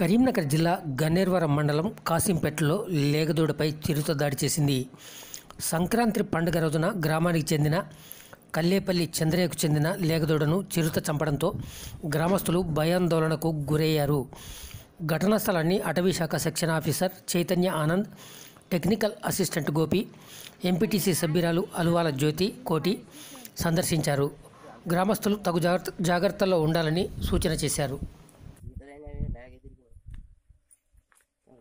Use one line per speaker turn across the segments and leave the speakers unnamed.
కరీంనగర్ జిల్లా గన్నేర్వరం మండలం కాసింపేటలో లేగదూడపై చిరుత దాడి చేసింది. సంక్రాంతి పండుగ రోజున గ్రామానికి చెందిన కల్లేపల్లి చంద్రయ్యకు చెందిన లేగదూడను చిరుత చంపడంతో గ్రామస్తులు భయాందోళనకు గురయ్యారు. ఘటనా స్థలాన్ని అటవీ శాఖ section officer Chaitanya Anand technical assistant Gopi MPTC సభ్యురాలు అలువాల జ్యోతి కోటి సందర్శించారు. గ్రామస్తులు తగు జాగ్రత్త జాగ్రత్తల్లో ఉండాలని సూచన చేశారు
రౌండ్ రౌండ్ దింపి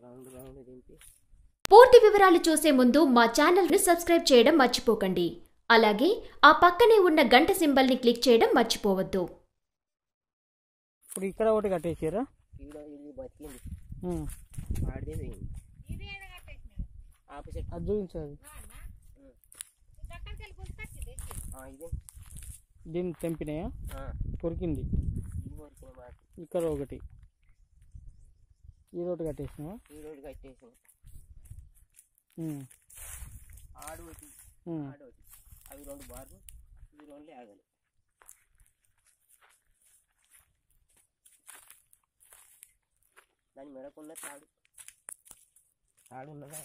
పూర్తి వివరాలు చూసే ముందు మా ఛానల్ని సబ్స్క్రైబ్ చేయడం మర్చిపోకండి. అలాగే ఆ పక్కనే ఉన్న గంట సింబల్ని క్లిక్ చేయడం మర్చిపోవద్దు.
ఇప్పుడు ఇక్కడ ఒకటి కట్టేసారా అది చూపించాలి దీన్ని తెంపినాయా?
ఆ,
కొరికింది. ఇక్కడ ఒకటి. కట్టేసినావా?
ఈ రోడ్డు ఒకటి
ఉమ్.
ఆడు ఒకటి. అవి రెండు బార్లు ఇవి రెండు ఆగలి. దాని మెడకున్న తాడు తాడు ఉన్నదా